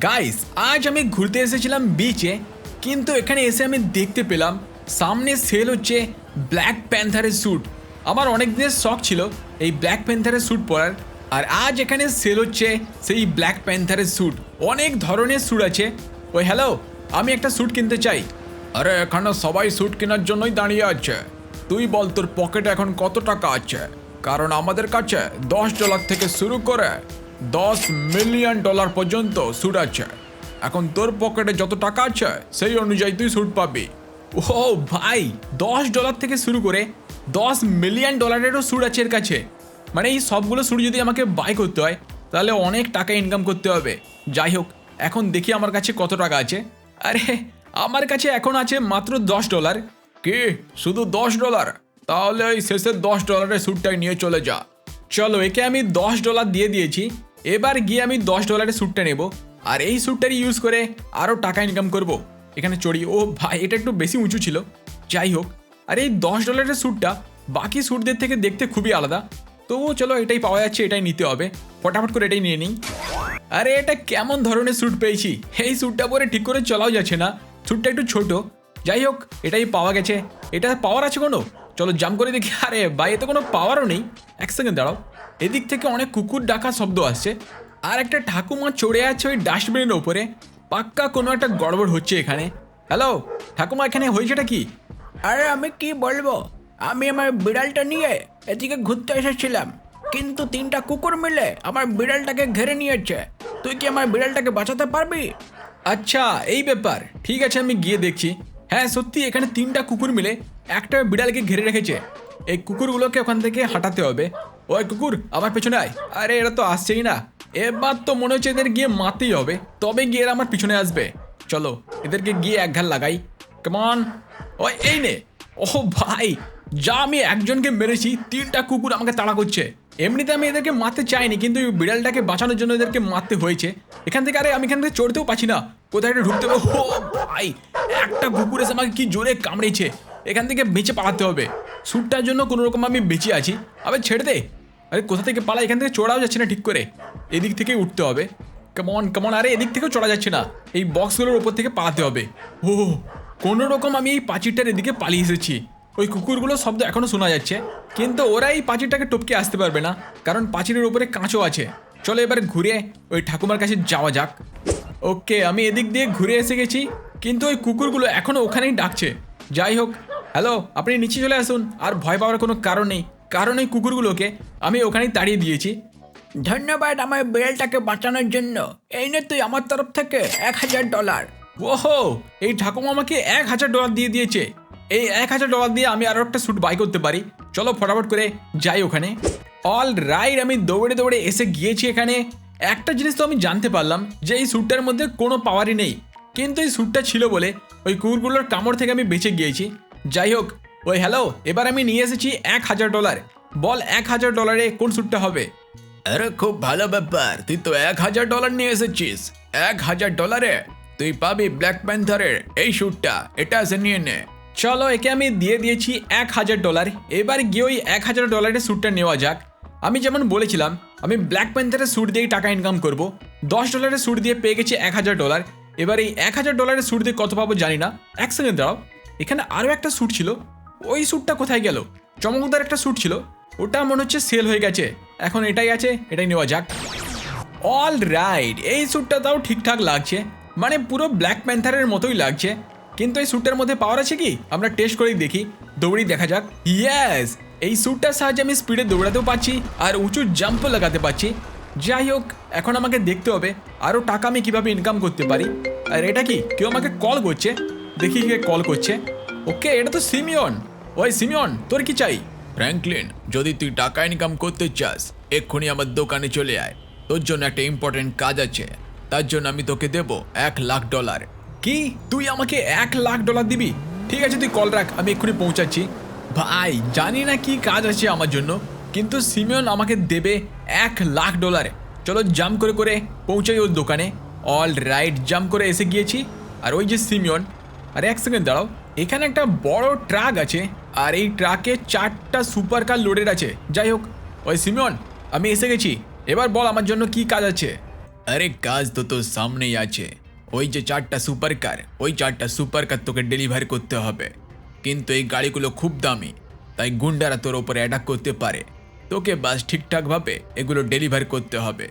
Guys আজ আমি ঘুরতে এসেছিলাম বিচে কিন্তু এখানে এসে আমি দেখতে পেলাম, সামনে সেল হচ্ছে ব্ল্যাক প্যান্থারের স্যুট আমার অনেক দিনের শখ ছিল এই ব্ল্যাক প্যান্থারের স্যুট পরার, আর আজ এখানে সেল হচ্ছে সেই ব্ল্যাক প্যান্থারের স্যুট অনেক ধরনের স্যুট আছে। ওই হ্যালো আমি একটা স্যুট কিনতে চাই। আরে, এখানে সবাই স্যুট কেনার জন্যই দাঁড়িয়ে আছে। তুই বল, তোর পকেটে এখন কত টাকা আছে? কারণ আমাদের কাছে দশ ডলার থেকে শুরু করে দশ মিলিয়ন ডলার পর্যন্ত স্যুট আছে। এখন তোর পকেটে যত টাকা আছে, সেই অনুযায়ী তুই স্যুট পাবি। ও ভাই, দশ ডলার থেকে শুরু করে দশ মিলিয়ন ডলারেরও স্যুট আছে এর কাছে। মানে এই সবগুলো স্যুট যদি আমাকে বাই করতে হয়, তাহলে অনেক টাকা ইনকাম করতে হবে। যাই হোক, এখন দেখি আমার কাছে কত টাকা আছে। আরে, আমার কাছে এখন আছে মাত্র দশ ডলার। কি? শুধু দশ ডলার? তাহলে ওই শেষের দশ ডলারের স্যুটটাই নিয়ে চলে যা। চলো, একে আমি দশ ডলার দিয়ে দিয়েছি। এবার গিয়ে আমি দশ ডলারের স্যুটটা নেব। আর এই স্যুটটারই ইউজ করে আরও টাকা ইনকাম করব। এখানে চড়ি ও ভাই, এটা একটু বেশি উঁচু ছিল। যাই হোক, আর এই দশ ডলারের স্যুটটা বাকি স্যুটদের থেকে দেখতে খুবই আলাদা। তবুও চলো, এটাই পাওয়া যাচ্ছে, এটাই নিতে হবে। ফটাফট করে এটাই নিয়ে নিই। আরে, এটা কেমন ধরনের স্যুট পেয়েছি? এই স্যুটটা পরে ঠিক করে চলাও যাচ্ছে না। স্যুটটা একটু ছোট। যাই হোক, এটাই পাওয়া গেছে। এটা পাওয়ার আছে কোনো? চলো জাম করে দেখি। আরে ভাই, এতে কোনো পাওয়ারও নেই। এক সেকেন্ড দাঁড়াও। এদিক থেকে অনেক কুকুর ডাকা শব্দ আসছে আর একটা ঠাকুমা চড়ে আছে ওই ডাস্টবিনের ওপরে। পাক্কা কোনো একটা গড়বড় হচ্ছে এখানে। হ্যালো ঠাকুমা এখানে হয়েছেটা কি? আরে আমি কি বলব? আমি আমার বিড়ালটা নিয়ে এদিকে ঘুরতে এসেছিলাম। কিন্তু তিনটা কুকুর মিলে আমার বিড়ালটাকে ঘেরে নিয়েছে। তুই কি আমার বিড়ালটাকে বাঁচাতে পারবি? আচ্ছা এই ব্যাপার। ঠিক আছে আমি গিয়ে দেখছি। হ্যাঁ সত্যি এখানে তিনটা কুকুর মিলে একটা বিড়ালকে ঘিরে রেখেছে। এই কুকুরগুলোকে ওখান থেকে হাঁটাতে হবে। ওই কুকুর, আমার পেছনে আয়। আরে, এরা তো আসছেই না। এবার তো মনে হচ্ছে এদের গিয়ে মারতেই হবে। তবে গিয়ে এরা আমার পিছনে আসবে। চলো, এদেরকে গিয়ে এক ঘাল লাগাই। কেমন ওই এই নে। ও ভাই, যা আমি একজনকে মেরেছি, তিনটা কুকুর আমাকে তাড়া করছে। এমনিতে আমি এদেরকে মারতে চাইনি, কিন্তু বিড়ালটাকে বাঁচানোর জন্য এদেরকে মারতে হয়েছে। এখান থেকে, আরে, আমি এখান থেকে চড়তেও পাচ্ছি না। কোথায় একটা ঢুকতে হবে? ও ভাই, একটা কুকুর এসে আমাকে কি জোরে কামড়েছে। এখান থেকে বেঁচে পালাতে হবে। স্যুটটার জন্য কোনো রকম আমি বেঁচে আছি। আবে, ছেড়ে দে। আরে, কোথা থেকে পালা? এখান থেকে চড়াও যাচ্ছে না ঠিক করে। এদিক থেকে উঠতে হবে। কেমন কেমন আরে, এদিক থেকেও চড়া যাচ্ছে না। এই বক্সগুলোর ওপর থেকে পালাতে হবে। ও কোনো রকম আমি এই পাঁচিরটার এদিকে পালিয়ে এসেছি। ওই কুকুরগুলো শব্দ এখনও শোনা যাচ্ছে। কিন্তু ওরা এই পাঁচিরটাকে টপকে আসতে পারবে না, কারণ পাঁচিরের উপরে কাঁচও আছে। চলো এবার ঘুরে ওই ঠাকুমার কাছে যাওয়া যাক। ওকে, আমি এদিক দিয়ে ঘুরে এসে গেছি, কিন্তু ওই কুকুরগুলো এখনও ওখানেই ডাকছে। যাই হোক হ্যালো আপনি নিচে চলে আসুন। আর ভয় পাওয়ার কোনো কারণ নেই। কারণ এই কুকুরগুলোকে আমি ওখানেই তাড়িয়ে দিয়েছি। ধন্যবাদ আমার বিড়ালটাকে বাঁচানোর জন্য। এই নে তুই আমার তরফ থেকে এক হাজার ডলার। ওহো এই ঠাকুমা আমাকে এক হাজার ডলার দিয়ে দিয়েছে। এই এক হাজার ডলার দিয়ে আমি আরও একটা স্যুট বাই করতে পারি। চলো ফটাফট করে যাই ওখানে। অল রাইট আমি দৌড়ে দৌড়ে এসে গিয়েছি এখানে। একটা জিনিস তো আমি জানতে পারলাম যে এই স্যুটটার মধ্যে কোনো পাওয়ারই নেই। কিন্তু এই স্যুটটা ছিল বলে ওই কুকুরগুলোর কামড় থেকে আমি বেঁচে গিয়েছি। যাই হোক ওই হ্যালো এবার আমি নিয়ে এসেছি এক হাজার ডলার। বল এক হাজার ডলারে কোন স্যুটটা হবে? আরে খুব ভালো ব্যাপার। তুই তো এক হাজার ডলার নিয়ে এসেছিস। এক হাজার ডলারে? তুই পাবি ব্ল্যাক প্যান্থারের এই শ্যুটটা এটা এসে নিয়ে নে। চলো একে আমি দিয়ে দিয়েছি এক হাজার ডলার। এবার গিয়ে ওই এক হাজার ডলারের স্যুটটা নেওয়া যাক। আমি যেমন বলেছিলাম আমি ব্ল্যাক প্যান্থারের স্যুট দিয়েই টাকা ইনকাম করব। দশ ডলারের স্যুট দিয়ে পেয়ে গেছি এক হাজার ডলার। এবার এই এক হাজার ডলারের স্যুট দিয়ে কত পাবো জানি না। এক সেকেন্ড দাঁড়াও। এখানে আরও একটা স্যুট ছিল। ওই স্যুটটা কোথায় গেল? চমকদার একটা স্যুট ছিল। ওটা মনে হচ্ছে সেল হয়ে গেছে। এখন এটাই আছে, এটাই নেওয়া যাক। অল রাইট এই স্যুটটা তাও ঠিকঠাক লাগছে। মানে পুরো ব্ল্যাক প্যান্থারের মতোই লাগছে। কিন্তু এই স্যুটটার মধ্যে পাওয়ার আছে কি? আমরা টেস্ট করেই দেখি। দৌড়ি দেখা যাক। ইয়েস এই স্যুটটার সাহায্যে আমি স্পিডে দৌড়াতেও পাচ্ছি আর উঁচু জাম্পও লাগাতে পারছি। যাই হোক, এখন আমাকে দেখতে হবে। আরও টাকা আমি কীভাবে ইনকাম করতে পারি? আর এটা কি? কেউ আমাকে কল করছে? দেখি কে কল করছে। ওকে এটা তো সিমিয়ন। ওই সিমিয়ন তোর কি চাই? ফ্র্যাঙ্কলিন যদি তুই টাকা ইনকাম করতে চাস এক্ষুনি আমার দোকানে চলে আয়। তোর জন্য একটা ইম্পর্টেন্ট কাজ আছে। তার জন্য আমি তোকে দেব এক লাখ ডলার কি? তুই আমাকে এক লাখ ডলার দিবি? ঠিক আছে তুই কল রাখ আমি এক্ষুনি পৌঁছাচ্ছি। ভাই জানি না কি কাজ আছে আমার জন্য কিন্তু সিমিয়ন আমাকে দেবে এক লাখ ডলার চলো জাম্প করে করে পৌঁছাই ওর দোকানে। অল রাইট জাম্প করে এসে গিয়েছি। আর ওই যে সিমিয়ন আরে এক সেকেন্ড দাঁড়াও। এখানে একটা বড় ট্রাক আছে, আর এই ট্রাকে চারটা সুপার কার লোডেড আছে। যাই হোক, ওই সিমিয়ন, আমি এসে গেছি। এবার বল আমার জন্য কি কাজ আছে? আরে কাজ তো তোর সামনেই আছে। ওই যে চারটা সুপার কার ওই চারটা সুপার কার তোকে ডেলিভারি করতে হবে। কিন্তু এই গাড়িগুলো খুব দামি, তাই গুন্ডারা তোর ওপরে অ্যাটাক করতে পারে। তোকে বাস ঠিকঠাকভাবে এগুলো ডেলিভারি করতে হবে।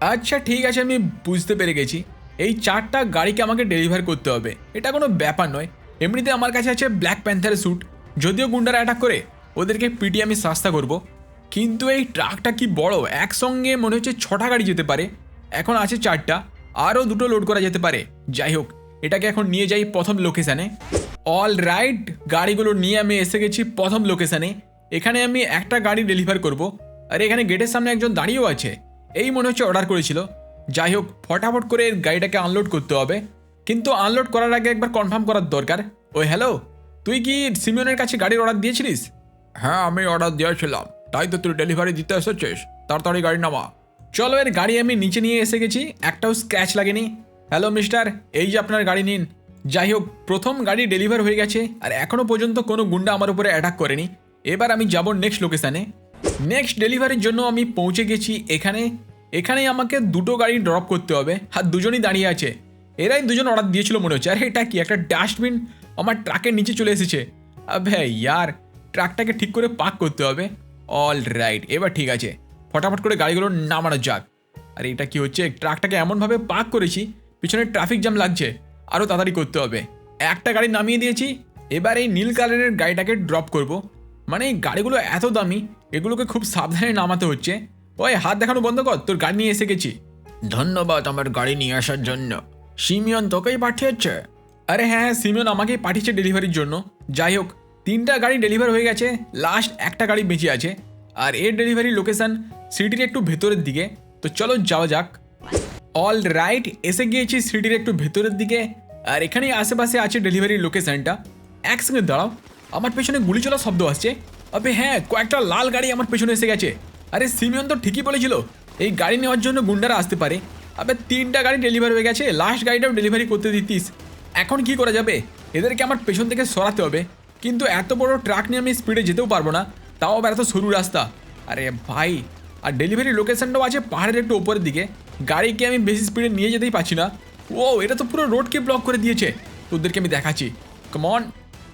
আচ্ছা ঠিক আছে, আমি বুঝতে পেরে গেছি। এই চারটা গাড়িকে আমাকে ডেলিভার করতে হবে। এটা কোনো ব্যাপার নয়। এমনিতে আমার কাছে আছে ব্ল্যাক প্যান্থারের স্যুট যদিও গুন্ডারা অ্যাটাক করে, ওদেরকে পিটিয়ে আমি সাস্তা করব। কিন্তু এই ট্রাকটা কি বড়? একসঙ্গে মনে হচ্ছে ছটা গাড়ি যেতে পারে। এখন আছে চারটা। আরও দুটো লোড করা যেতে পারে। যাই হোক, এটাকে এখন নিয়ে যাই প্রথম লোকেশানে অল রাইট গাড়িগুলো নিয়ে আমি এসে গেছি প্রথম লোকেশানে এখানে আমি একটা গাড়ি ডেলিভার করব। আর, এখানে গেটের সামনে একজন দাঁড়িয়েও আছে। এই মনে হচ্ছে অর্ডার করেছিল। যাই হোক ফটাফট করে এর গাড়িটাকে আনলোড করতে হবে। কিন্তু আনলোড করার আগে একবার কনফার্ম করার দরকার। ওই হ্যালো তুই কি সিমিয়নের কাছে গাড়ির অর্ডার দিয়েছিলিস? হ্যাঁ আমি অর্ডার দিয়েছিলাম। তাই তো তুই ডেলিভারি দিতে এসেছিস। তাড়াতাড়ি গাড়ি নামা। চলো, এর গাড়ি আমি নিচে নিয়ে এসে গেছি। একটাও স্ক্র্যাচ লাগেনি। হ্যালো মিস্টার এই যে আপনার গাড়ি নিন। যাই হোক প্রথম গাড়ি ডেলিভার হয়ে গেছে। আর এখনও পর্যন্ত কোনো গুন্ডা আমার উপরে অ্যাটাক করেনি। এবার আমি যাব নেক্সট লোকেশানে নেক্সট ডেলিভারির জন্য আমি পৌঁছে গেছি এখানে। এখানে আমাকে দুটো গাড়ি ড্রপ করতে হবে। আর দুজনই দাঁড়িয়ে আছে। এরাই দুজন অর্ডার দিয়েছিল মনে হচ্ছে। আরে, এটা কি? একটা ডাস্টবিন আমার ট্রাকের নিচে চলে এসেছে। আবে, ইয়ার ট্রাকটাকে ঠিক করে পার্ক করতে হবে। অল রাইট এবার ঠিক আছে। ফটাফট করে গাড়িগুলো নামানো যাক। আর, এটা কি হচ্ছে? ট্রাকটাকে এমনভাবে পার্ক করেছি, পিছনে ট্রাফিক জ্যাম লাগছে। আরও তাড়াতাড়ি করতে হবে। একটা গাড়ি নামিয়ে দিয়েছি। এবার এই নীল কালারের গাড়িটাকে ড্রপ করব। মানে এই গাড়িগুলো এত দামি, এগুলোকে খুব সাবধানে নামাতে হচ্ছে। ওই হাত দেখানো বন্ধ কর, তোর গাড়ি নিয়ে এসে গেছি। ধন্যবাদ আমার গাড়ি নিয়ে আসার জন্য। সিমিয়ন তোকেই পাঠিয়েছে। আরে হ্যাঁ সিমিয়ন আমাকেই পাঠিয়েছে ডেলিভারির জন্য। যাই হোক, তিনটা গাড়ি ডেলিভার হয়ে গেছে, লাস্ট একটা গাড়ি বেঁচে আছে। আর এর ডেলিভারি লোকেশন সিটির একটু ভেতরের দিকে। তো চলো যাওয়া যাক। অল রাইট এসে গিয়েছি সিটির একটু ভেতরের দিকে। আর এখানেই আশেপাশে আছে ডেলিভারি লোকেশনটা। একসঙ্গে দাঁড়াও, আমার পেছনে গুলি চলা শব্দ আসছে। আবে হ্যাঁ কয়েকটা লাল গাড়ি আমার পেছনে এসে গেছে। আরে সিমিয়ন তো ঠিকই বলেছিল, এই গাড়ি নেওয়ার জন্য গুন্ডারা আসতে পারে। আবে তিনটা গাড়ি ডেলিভারি হয়ে গেছে লাস্ট গাড়িটাও ডেলিভারি করতে দিতিস। এখন কি করা যাবে? এদেরকে আমার পেছন থেকে সরাতে হবে। কিন্তু এত বড় ট্রাক নিয়ে আমি স্পিডে যেতেও পারব না, তাও আবার এত সরু রাস্তা। আরে ভাই, আর ডেলিভারি লোকেশনটাও আছে পাহাড়ের একটু উপরের দিকে। গাড়িকে আমি বেশি স্পিডে নিয়ে যেতেই পারছি না। ও এটা তো পুরো রোডকে ব্লক করে দিয়েছে। তোদেরকে আমি দেখাচ্ছি। কমন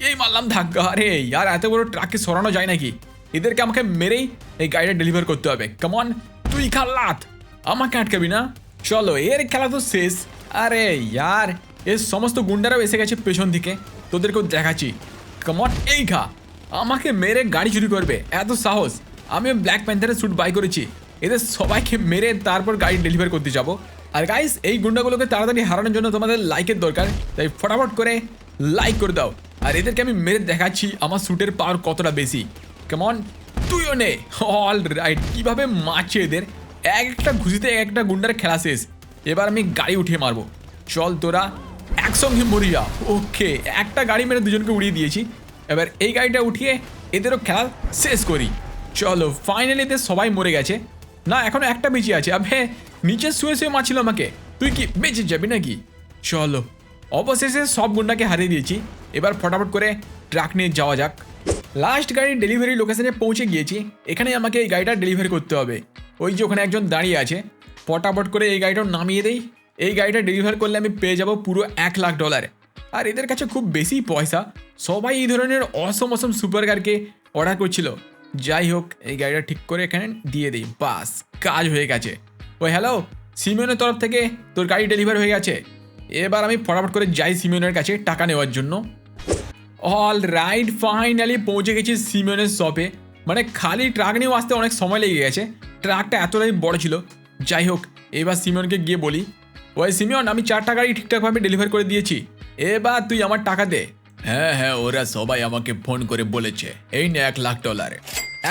এই মারলাম ধাক্কা। আরে ইয়ার এত বড় ট্রাককে সরানো যায় নাকি? এদেরকে আমাকে মেরেই এই গাড়িটা ডেলিভার করতে হবে। কমন তুই খাল্লাত আমাকে আটকাবি না। চলো, এর খেলা তো শেষ। আরে ইয়ার, এর সমস্ত গুন্ডারাও এসে গেছে পেছন দিকে। তোদেরকেও দেখাচ্ছি। কমন এই খা। আমাকে মেরে গাড়ি চুরি করবে। এত সাহস। আমি ব্ল্যাক প্যান্থারের স্যুট বাই করেছি। এদের সবাইকে মেরে তারপর গাড়ি ডেলিভার করতে যাব। আর গাইস এই গুন্ডাগুলোকে তাড়াতাড়ি হারানোর জন্য তোমাদের লাইকের দরকার। তাই ফটাফট করে লাইক করে দাও। আর এদেরকে আমি মেরে দেখাচ্ছি। আমার স্যুটের পাওয়ার কতটা বেশি। কেমন তুইও নে। অল রাইট কীভাবে মারছে এদের? এক একটা ঘুষিতে এক একটা গুন্ডার খেলা শেষ। এবার আমি গাড়ি উঠিয়ে মারবো। চল তোরা একসঙ্গে মরিয়া ওকে একটা গাড়ি মেরে দুজনকে উড়িয়ে দিয়েছি। এবার এই গাড়িটা উঠিয়ে এদেরও খেলা শেষ করি। চলো ফাইনালি এদের সবাই মরে গেছে। না, এখনও একটা বেঁচে আছে। আবে, নিচে শুয়ে শুয়ে মারছিল আমাকে। তুই কি বেঁচে যাবি নাকি? চলো, অবশেষে সব গুন্ডাকে হারিয়ে দিয়েছি। এবার ফটাফট করে ট্রাক নিয়ে যাওয়া যাক। লাস্ট গাড়ির ডেলিভারি লোকেশনে পৌঁছে গিয়েছি। এখানে আমাকে এই গাড়িটা ডেলিভারি করতে হবে। ওই যে ওখানে একজন দাঁড়িয়ে আছে। ফটাফট করে এই গাড়িটাও নামিয়ে দেই। এই গাড়িটা ডেলিভার করলে আমি পেয়ে যাব পুরো এক লাখ ডলার আর এদের কাছে খুব বেশি পয়সা। সবাই এই ধরনের অসম অসম সুপার কারকে অর্ডার করছিল। যাই হোক, এই গাড়িটা ঠিক করে এখানে দিয়ে দিই। বাস, কাজ হয়ে গেছে। ওই হ্যালো সিমিয়নের তরফ থেকে তোর গাড়ি ডেলিভার হয়ে গেছে। এবার আমি ফটাফট করে যাই সিমিয়নের কাছে টাকা নেওয়ার জন্য। অল রাইট ফাইনালি পৌঁছে গেছি সিমিয়নের শপে মানে খালি ট্রাক নিয়েও আসতে অনেক সময় লেগে গেছে। ট্রাকটা এতটাই বড় ছিল। যাই হোক এবার সিমিয়নকে গিয়ে বলি। ওই সিমিয়ন আমি চারটা গাড়ি ঠিকঠাকভাবে ডেলিভার করে দিয়েছি। এবার তুই আমার টাকা দে। হ্যাঁ হ্যাঁ ওরা সবাই আমাকে ফোন করে বলেছে। এই না এক লাখ ডলার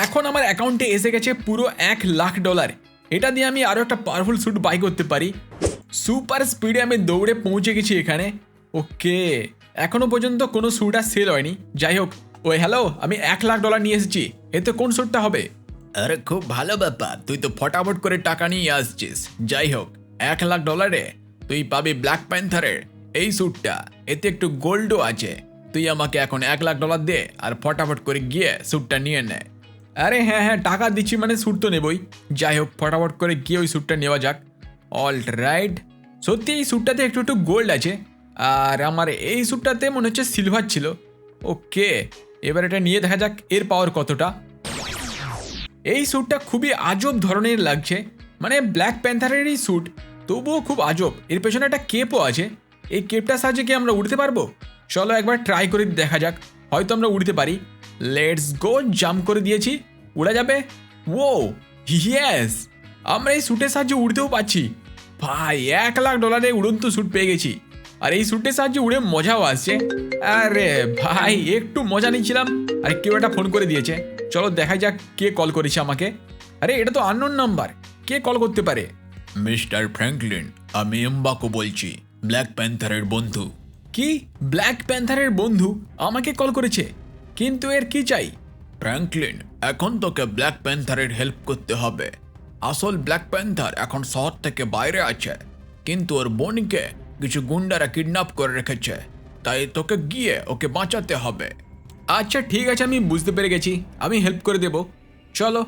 এখন আমার অ্যাকাউন্টে এসে গেছে পুরো এক লাখ ডলার এটা দিয়ে আমি আরও একটা পাওয়ারফুল স্যুট বাই করতে পারি। সুপার স্পিডে আমি দৌড়ে পৌঁছে গেছি এখানে। ওকে এখনও পর্যন্ত কোনো স্যুট আর সেল হয়নি। যাই হোক ওই হ্যালো আমি এক লাখ ডলার নিয়ে এসেছি। এতে কোন স্যুটটা হবে? আরে খুব ভালো ব্যাপার তুই তো ফটাফট করে টাকা নিয়ে আসছিস। যাই হোক এক লাখ ডলারে তুই পাবি ব্ল্যাক প্যান্থারের এই স্যুটটা এতে একটু গোল্ডও আছে। তুই আমাকে এখন এক লাখ ডলার দে আর ফটাফট করে গিয়ে স্যুটটা নিয়ে নে। আরে হ্যাঁ হ্যাঁ টাকা দিচ্ছি মানে স্যুট তো নেবই। যাই হোক ফটাফট করে গিয়ে ওই স্যুটটা নেওয়া যাক। অল রাইট সত্যি এই স্যুটটাতে একটু একটু গোল্ড আছে। আর আমার এই স্যুটটাতে মনে হচ্ছে সিলভার ছিল। ওকে, এবার এটা নিয়ে দেখা যাক এর পাওয়ার কতটা। এই স্যুটটা খুবই আজব ধরনের লাগছে। মানে ব্ল্যাক প্যান্থারেরই স্যুট, তবুও খুব আজব। এর পেছনে একটা কেপও আছে। এই কেপটার সাহায্যে কি আমরা উড়তে পারব? চলো একবার ট্রাই করে দেখা যাক। হয়তো আমরা উড়তে পারি। লেটস গো জাম্প করে দিয়েছি। উড়া যাবে? ও ইয়েস আমরা এই স্যুটের সাহায্যে উড়তেও পাচ্ছি ভাই, এক লাখ ডলারে উড়ন্ত স্যুট পেয়ে গেছি। আর এই স্যুটের সাহায্যে উড়ে মজাও আসছে। আরে ভাই একটু মজা নিচ্ছিলাম। আর কেউ একটা ফোন করে দিয়েছে। চলো দেখা যাক কে কল করেছে আমাকে। আরে এটা তো আননোন নাম্বার কে কল করতে পারে? মিস্টার ফ্র্যাঙ্কলিন আমি এমবাকো বলছি ব্ল্যাক প্যান্থারের বন্ধু। কি? ব্ল্যাক প্যান্থারের বন্ধু? আমাকে কল করেছে। কিন্তু এর কি চাই? ফ্র্যাঙ্কলিন এখন তোকে ব্ল্যাক প্যান্থারের হেল্প করতে হবে। আসল ব্ল্যাক প্যান্থার এখন শহর থেকে বাইরে আছে। কিন্তু ওর বোনকে কিছু গুন্ডারা কিডন্যাপ করে রেখেছে, তাই তোকে গিয়ে ওকে বাঁচাতে হবে। আচ্ছা ঠিক আছে, আমি বুঝতে পেরে গেছি। আমি হেল্প করে দেব। চলো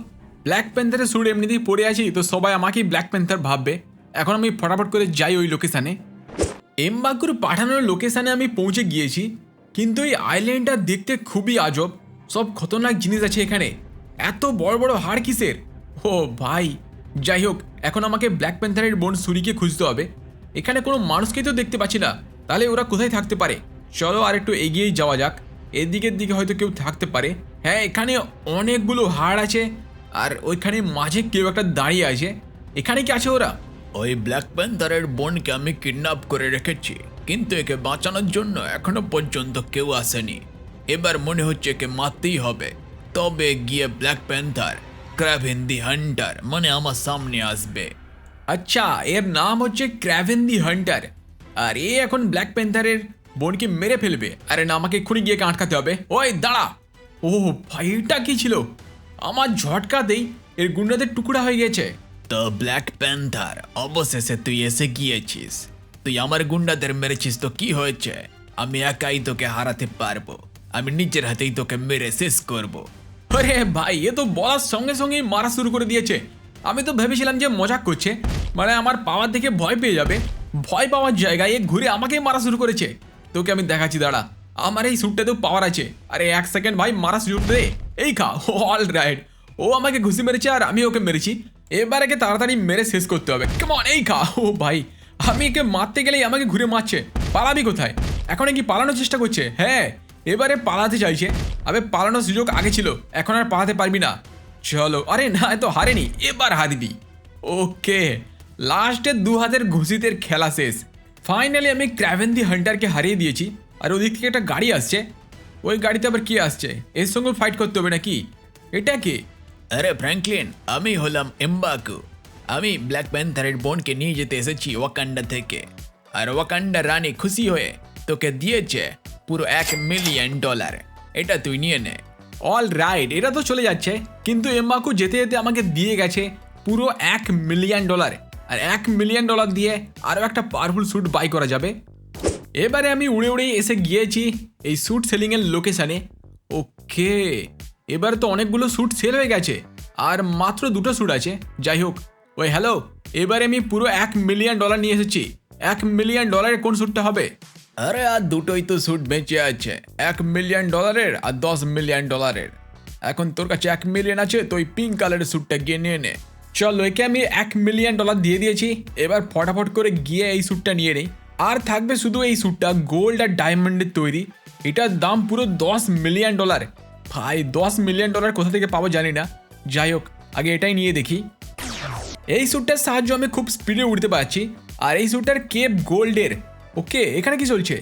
ব্ল্যাক প্যান্থারের স্যুট এমনিতেই পড়ে আছি, তো সবাই আমাকেই ব্ল্যাক প্যান্থার ভাববে। এখন আমি ফটাফট করে যাই ওই লোকেশানে এমবাকুর পাঠানোর লোকেশানে আমি পৌঁছে গিয়েছি, কিন্তু এই আইল্যান্ডটা দেখতে খুবই আজব। সব খতরনাক জিনিস আছে এখানে। এত বড় বড় হাড় কিসের? ও ভাই, যাই হোক, এখন আমাকে ব্ল্যাক প্যান্থারের বোন সুরিকে খুঁজতে হবে। এখানে কোনো মানুষকেই তো দেখতে পাচ্ছি না। তাহলে ওরা কোথায় থাকতে পারে? চলো আর একটু এগিয়েই যাওয়া যাক। এদিকের দিকে হয়তো কেউ থাকতে পারে। হ্যাঁ এখানে অনেকগুলো হাড় আছে। আর ওইখানে মাঝে কেউ একটা দাঁড়িয়ে আছে। এখানে কি আছে ওরা? ওই ব্ল্যাক প্যান্থারের বোনকে আমি কিডন্যাপ করে রেখেছি। কিন্তু একে বাঁচানোর জন্য এখনও পর্যন্ত কেউ আসেনি। এবার মনে হচ্ছে একে মারতেই হবে। তবে গিয়ে black panther, Kraven the hunter মানে আমার সামনে আসবে। আচ্ছা এর নাম হচ্ছে ক্র্যাভেন দি হান্টার। আর এ এখন ব্ল্যাক প্যান্থারের বোনকে মেরে ফেলবে। আরে না আমাকে এক্ষুনি গিয়ে আটকাতে হবে। ওই দাঁড়া। ও ভাই এটা কি ছিল? আমার ঝটকাতেই এর গুন্ডাদের টুকরা হয়ে গেছে। তো ব্ল্যাক প্যান্থার অবশেষে তুই এসে গিয়েছিস। তুই আমার গুন্ডাদের মেরেছিস তো কি হয়েছে? আমি একাই তোকে হারাতে পারব। আমি নিজের হাতেই তোকে মেরে শেষ করব। আরে ভাই এ তো বলার সঙ্গে সঙ্গেই মারা শুরু করে দিয়েছে। আমি তো ভেবেছিলাম যে মজাক করছে। মানে আমার পাওয়ার দেখে ভয় পেয়ে যাবে। ভয় পাওয়ার জায়গায় এ ঘুরে আমাকেই মারা শুরু করেছে। তোকে আমি দেখাচ্ছি, দাঁড়া। আমার এই স্যুটটাতেও পাওয়ার আছে। আরে এক সেকেন্ড ভাই, মারা শুরু দে। এই খা অল রাইট ও আমাকে ঘুষি মেরেছে আর আমি ওকে মেরেছি। এবার একে তাড়াতাড়ি মেরে শেষ করতে হবে। কেমন এই খা, ও ভাই। আমি একে মারতে গেলেই আমাকে ঘুরে মারছে। পালাবি কোথায়? এখন কি পালানোর চেষ্টা করছে? হ্যাঁ এবারে পালাতে চাইছে। আবে, পালানোর সুযোগ আগে ছিল। এখন আর পালাতে পারবি না। চলো। আরে না তো হারেনি। এবার হারবি ওকে লাস্টে দু হাজার ঘুষিতের খেলা শেষ। ফাইনালি আমি ক্র্যাভেন দি হান্টারকে হারিয়ে দিয়েছি। আর ওদিক থেকে একটা গাড়ি আসছে। ওই গাড়িতে আবার কি আসছে? এর সঙ্গে ফাইট করতে হবে নাকি? এটা কি? আরে ফ্র্যাঙ্কলিন আমি হলাম এম্বাকু আমি ব্ল্যাক প্যান্থারের বোনকে নিয়ে যেতে এসেছি ওয়াকান্ডা থেকে। আর ওয়াকান্ডা রানী খুশি হয়ে তোকে দিয়েছে পুরো এক মিলিয়ন ডলার এটা তুই নিয়ে নে। অল রাইট এটা তো চলে যাচ্ছে। কিন্তু এম্বাকু যেতে যেতে আমাকে দিয়ে গেছে পুরো এক মিলিয়ন ডলার আর এক মিলিয়ন ডলার দিয়ে আরও একটা পাওয়ারফুল স্যুট বাই করা যাবে। এবারে আমি উড়ে উড়েই এসে গিয়েছি এই স্যুট সেলিংয়ের লোকেশানে ওকে, এবার তো অনেকগুলো স্যুট সেল হয়ে গেছে। আর মাত্র দুটো স্যুট আছে। যাই হোক, ওই হ্যালো এবারে আমি পুরো এক মিলিয়ন ডলার নিয়ে এসেছি। এক মিলিয়ন ডলারের কোন স্যুটটা হবে? আরে, আর দুটোই তো স্যুট বেঁচে আছে। এক মিলিয়ন ডলারের আর দশ মিলিয়ন ডলারের এখন তোর কাছে এক মিলিয়ন আছে, তো ওই পিঙ্ক কালারের স্যুটটা গিয়ে নিয়ে নে। চলো একে আমি এক মিলিয়ন ডলার দিয়ে দিয়েছি। এবার ফটাফট করে গিয়ে এই স্যুটটা নিয়ে নেই। আর থাকবে শুধু এই স্যুটটা গোল্ড আর ডায়মন্ডের তৈরি। এটার দাম পুরো দশ মিলিয়ন ডলার ভাই, দশ মিলিয়ন ডলার কোথা থেকে পাবো জানি না। যাই হোক, আগে এটাই নিয়ে দেখি। এই স্যুটটার সাহায্যে আমি খুব স্পিডে উঠতে পারছি। আর এই স্যুটটার কেপ গোল্ডের ওকে, এখানে কি চলছে?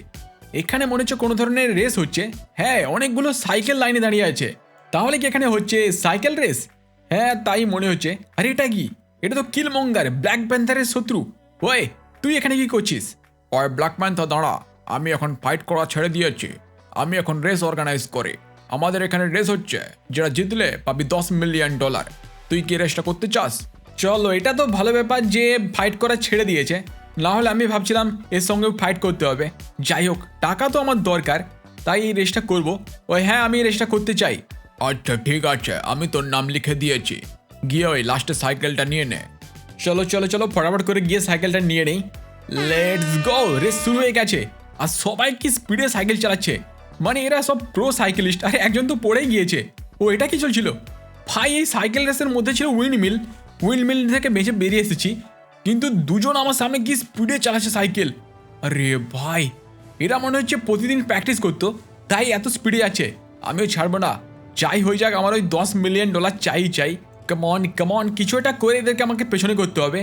এখানে মনে হচ্ছে কোনো ধরনের রেস হচ্ছে। হ্যাঁ অনেকগুলো সাইকেল লাইনে দাঁড়িয়ে আছে। তাহলে কি এখানে হচ্ছে সাইকেল রেস হ্যাঁ তাই মনে হচ্ছে। আরে এটা কি? এটা তো কিলমঙ্গার ব্ল্যাক প্যান্থারের শত্রু। ওই, তুই এখানে কি করছিস? ওই ব্ল্যাক প্যান্থার দাঁড়া। আমি এখন ফাইট করা ছেড়ে দিয়েছি। আমি এখন রেস অর্গানাইজ করি। আমাদের এখানে রেস হচ্ছে। যেটা জিতলে পাবি দশ মিলিয়ন ডলার তুই কি রেসটা করতে চাস? চলো, এটা তো ভালো ব্যাপার যে ফাইট করা ছেড়ে দিয়েছে। না হলে আমি ভাবছিলাম এর সঙ্গেও ফাইট করতে হবে। যাই হোক টাকা তো আমার দরকার তাই এই রেসটা করব। ওই হ্যাঁ আমি এই রেসটা করতে চাই। আচ্ছা ঠিক আছে আমি তোর নাম লিখে দিয়েছি। গিয়ে ওই লাস্টে সাইকেলটা নিয়ে নে। চলো চলো চলো ফটাফট করে গিয়ে সাইকেলটা নিয়ে নেই। লেটস গো রেস শুরু হয়ে গেছে। আর সবাই কি স্পিডে সাইকেল চালাচ্ছে? মানে এরা সব প্রো সাইকেলিস্ট আরে একজন তো পড়েই গিয়েছে। ও এটা কি চলছিল? ভাই এই সাইকেল রেসের মধ্যে ছিল উইন্ড মিল উইন্ড মিল থেকে বেঁচে বেরিয়ে এসেছি। কিন্তু দুজন আমার সামনে কি স্পিডে চালাচ্ছে সাইকেল। আরে ভাই, এরা মনে হচ্ছে প্রতিদিন প্র্যাকটিস করতো, তাই এত স্পিডে যাচ্ছে। আমিও ছাড়বো না। চাই হয়ে যাক, আমার ওই দশ মিলিয়ন ডলার চাই চাই। কমন কমন কিছু একটা করে এদেরকে আমাকে পেছনে করতে হবে।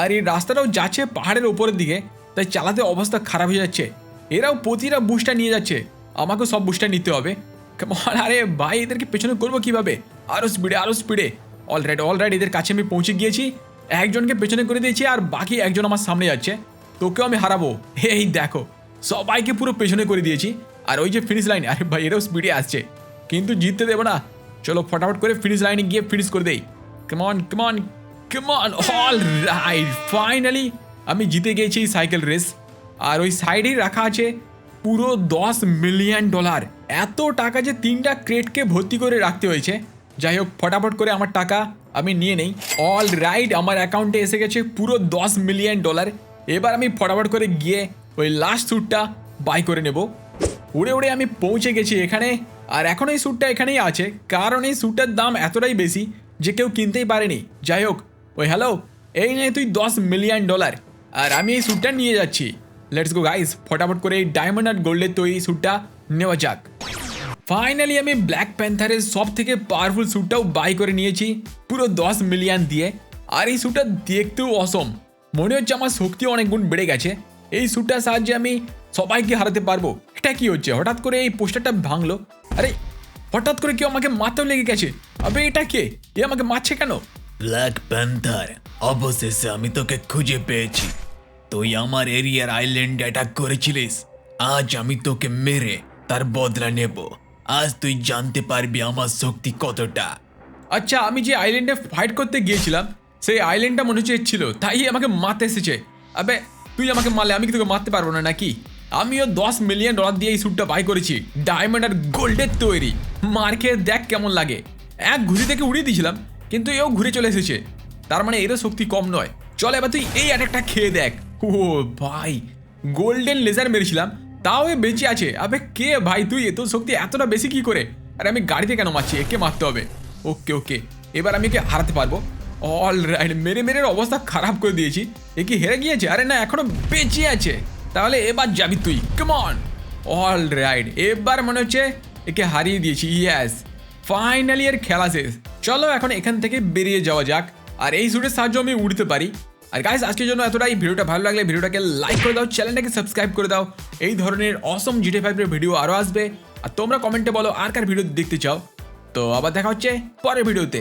আর এই রাস্তাটাও যাচ্ছে পাহাড়ের ওপরের দিকে, তাই চালাতে অবস্থা খারাপ হয়ে যাচ্ছে। এরাও প্রতিটা বুস্টার নিয়ে যাচ্ছে, আমাকেও সব বুস্টার নিতে হবে। কেমন আরে ভাই, এদেরকে পেছনে করব কীভাবে? আরও স্পিডে আরও স্পিডে অলরাইট অলরাইট এদের কাছে আমি পৌঁছে গিয়েছি। একজনকে পেছনে করে দিয়েছি আর বাকি একজন আমার সামনে যাচ্ছে। তোকেও আমি হারাবো। এই দেখো, সবাইকে পুরো পেছনে করে দিয়েছি। আর ওই যে ফিনিশ লাইন আরে ভাই, এরাও স্পিডে আসছে। কিন্তু জিততে দেবো না। চলো ফটাফট করে ফিনিশ লাইনে গিয়ে ফিনিশ করে দেই। কেমন কেমন কেমন অল রাইট ফাইনালি আমি জিতে এই সাইকেল রেস আর ওই সাইডেই রাখা আছে পুরো দশ মিলিয়ন ডলার এত টাকা যে তিনটা ক্রেটকে ভর্তি করে রাখতে হয়েছে। যাই হোক, ফটাফট করে আমার টাকা আমি নিয়ে নেই। অল রাইট আমার অ্যাকাউন্টে এসে গেছে পুরো দশ মিলিয়ন ডলার এবার আমি ফটাফট করে গিয়ে ওই লাস্ট স্যুটটা বাই করে নেব। উড়ে উড়ে আমি পৌঁছে গেছি এখানে। আর এখন এই স্যুটটা এখানেই আছে, কারণ এই স্যুটটার দাম এতটাই বেশি যে কেউ কিনতেই পারেনি। যাই হোক, ওই হ্যালো এই নে তুই দশ মিলিয়ন ডলার আর আমি এই স্যুটটা নিয়ে যাচ্ছি। লেটস গো গাইস ফটাফট করে এই ডায়মন্ড আর গোল্ডের তৈরি স্যুটটা নেওয়া যাক। ফাইনালি আমি ব্ল্যাক প্যান্থারের সব থেকে পাওয়ারফুল স্যুটটাও বাই করে নিয়েছি। পুরো দশ মিলিয়ন দিয়ে। আর এই স্যুটটা দেখতেও অসম মনে হচ্ছে আমার শক্তি অনেক গুণ বেড়ে গেছে। এই স্যুটটার সাহায্যে আমি সবাইকে হারাতে পারব। এটা কি হচ্ছে? হঠাৎ করে এই পোস্টারটা ভাঙলো? আরে, হঠাৎ করে কেউ আমাকে মাথাও লেগে গেছে? আবে, এটা কে? এ আমাকে মারছে কেন? ব্ল্যাক প্যান্থার অবশেষে আমি তোকে খুঁজে পেয়েছি। তুই আমার এরিয়ার আইল্যান্ড অ্যাটাক করেছিলিস। আজ আমি তোকে মেরে তার বদলা নেব। আজ তুই জানতে পারবি আমার শক্তি কতটা। আচ্ছা আমি যে আইল্যান্ডে ফাইট করতে গিয়েছিলাম, সেই আইল্যান্ডটা মনে হচ্ছে ছিল, তাই আমাকে মারতে এসেছে। আবে, তুই আমাকে মারলে, আমি কি তোকে মারতে পারব না নাকি? আমিও দশ মিলিয়ন ডলার দিয়ে এই স্যুটটা বাই করেছি ডায়মন্ড আর গোল্ডের তৈরি। মার খেয়ে দেখ কেমন লাগে। এক ঘুরি থেকে উড়িয়ে দিয়েছিলাম, কিন্তু এও ঘুরে চলে এসেছে। তার মানে এরও শক্তি কম নয়। চল এবার তুই এই অ্যাটাকটা খেয়ে দেখ। ও ভাই গোল্ডেন লেজার মেরেছিলাম তাও এ বেঁচে আছে। আবে কে ভাই তুই? এত শক্তি এতটা বেশি কি করে? আরে আমি গাড়িতে কেন মারছি? একে মারতে হবে। ওকে ওকে। এবার আমি একে হারাতে পারব। অল রাইট মেরে মেরে অবস্থা খারাপ করে দিয়েছি। এ কি হেরে গিয়েছে? আরে না, এখনও বেঁচে আছে। তাহলে এবার যাবি তুই। কেমন অল রাইট এবার মনে হচ্ছে একে হারিয়ে দিয়েছি। ইয়াস ফাইনালি এর খেলা শেষ। চলো এখন এখান থেকে বেরিয়ে যাওয়া যাক। আর এই সুটের সাহায্য আমি উড়তে পারি। আর গাইজ আজকের জন্য এতটাই। ভিডিওটা ভালো লাগলে ভিডিওটাকে লাইক করে দাও চ্যানেলটাকে সাবস্ক্রাইব করে দাও। এই ধরনের অসম জিটে ফাইভের ভিডিও আরও আসবে। আর তোমরা কমেন্টে বলো, আর কার ভিডিও দেখতে চাও? তো আবার দেখা হচ্ছে পরের ভিডিওতে